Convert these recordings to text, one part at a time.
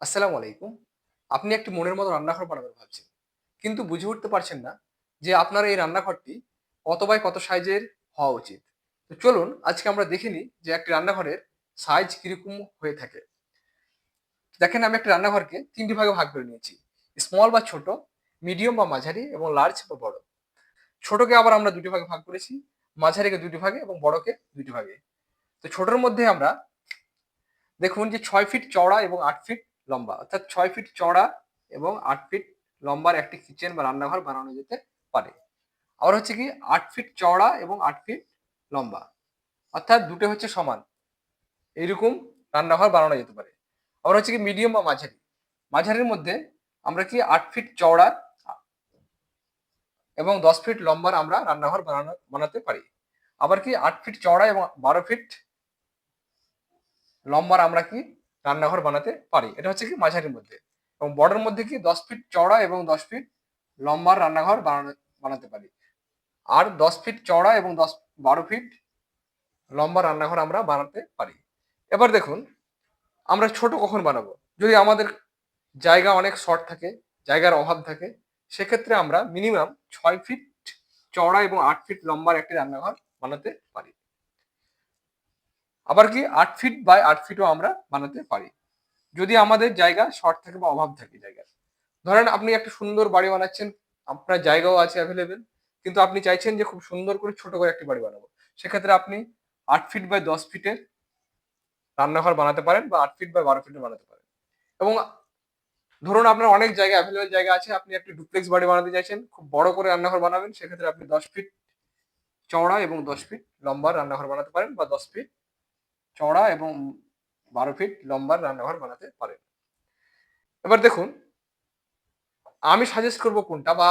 আসসালামু আলাইকুম। আপনি একটি মনের মতো রান্নাঘর বানাবেন ভাবছেন। কিন্তু বুঝে উঠতে পারছেন না যে আপনার এই রান্নাঘরটি কত বাই কত সাইজের হওয়া উচিত। তো চলুন আজকে আমরা দেখে নিই যে একটি রান্নাঘরের সাইজ কীরকম হয়ে থাকে। দেখেন আমি একটা রান্নাঘরকে তিনটি ভাগে ভাগ করে নিয়েছি। স্মল বা ছোট, মিডিয়াম বা মাঝারি এবং লার্জ বা বড়। ছোটকে আবার আমরা দুটি ভাগে ভাগ করেছি, মাঝারিকে দুটি ভাগে এবং বড়কে দুটি ভাগে। তো ছোটর মধ্যে আমরা দেখুন যে ছয় ফিট চওড়া এবং আট ফিট লম্বা। অর্থাৎ ছয় ফিট চওড়া এবং আট ফিট লম্বার একটি কিচেন বা রান্নাঘর বানানো যেতে পারে। আবার হচ্ছে কি, আট ফিট চওড়া এবং আট ফিট লম্বা। অর্থাৎ দুটো হচ্ছে সমান। এইরকম রান্নাঘর বানানো যেতে পারে। আবার হচ্ছে কি মিডিয়াম বা মাঝারি। মাঝারির মধ্যে আমরা কি আট ফিট চওড়া এবং দশ ফিট লম্বার আমরা রান্নাঘর বানানো, বানাতে পারি। আবার কি আট ফিট চওড়া এবং বারো ফিট লম্বার আমরা কি রান্নাঘর বানাতে পারি। এটা হচ্ছে কি মাঝারির মধ্যে। এবং বড়ের মধ্যে কি দশ ফিট চওড়া এবং দশ ফিট লম্বার রান্নাঘর বানানো, বানাতে পারি। আর দশ ফিট চওড়া এবং দশ, বারো ফিট লম্বা রান্নাঘর আমরা বানাতে পারি। এবার দেখুন, আমরা ছোট কখন বানাবো? যদি আমাদের জায়গা অনেক শর্ট থাকে, জায়গার অভাব থাকে, সেক্ষেত্রে আমরা মিনিমাম ছয় ফিট চওড়া এবং আট ফিট লম্বার একটি রান্নাঘর বানাতে পারি। আবার কি আট ফিট বাই আট ফিটও আমরা বানাতে পারি। যদি আমাদের জায়গা শর্ট থাকে বা অভাব থাকে জায়গার। ধরেন আপনি একটা সুন্দর বাড়ি বানাচ্ছেন, আপনার জায়গাও আছে অ্যাভেলেবেল কিন্তু আপনি চাইছেন যে খুব সুন্দর করে ছোট করে একটি বাড়ি বানাবো। সেক্ষেত্রে আপনি আট ফিট বাই দশ ফিটের রান্নাঘর বানাতে পারেন বা আট ফিট বাই বারো ফিটের বানাতে পারেন। এবং ধরুন আপনার অনেক জায়গা অ্যাভেলেবেল জায়গা আছে, আপনি একটি ডুপ্লেক্স বাড়ি বানাতে চাইছেন, খুব বড় করে রান্নাঘর বানাবেন, সেক্ষেত্রে আপনি দশ ফিট চওড়া এবং দশ ফিট লম্বা রান্নাঘর বানাতে পারেন বা দশ ফিট চওড়া এবং বারো ফিট লম্বার রান্নাঘর বানাতে পারেন। এবার দেখুন, আমি সাজেস্ট করব কোনটা বা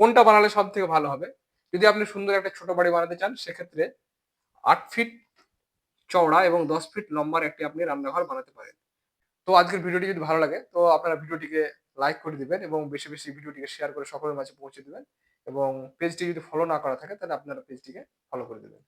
কোনটা বানালে সব থেকে ভালো হবে। যদি আপনি সুন্দর একটা ছোট বাড়ি বানাতে চান, সেক্ষেত্রে আট ফিট চওড়া এবং দশ ফিট লম্বার একটি আপনি রান্নাঘর বানাতে পারেন। তো আজকের ভিডিওটি যদি ভালো লাগে, তো আপনারা ভিডিওটিকে লাইক করে দিবেন এবং বেশি বেশি ভিডিওটিকে শেয়ার করে সকলের মাঝে পৌঁছে দিবেন এবং পেজটি যদি ফলো না করা থাকে, তাহলে আপনারা পেজটিকে ফলো করে দেবেন।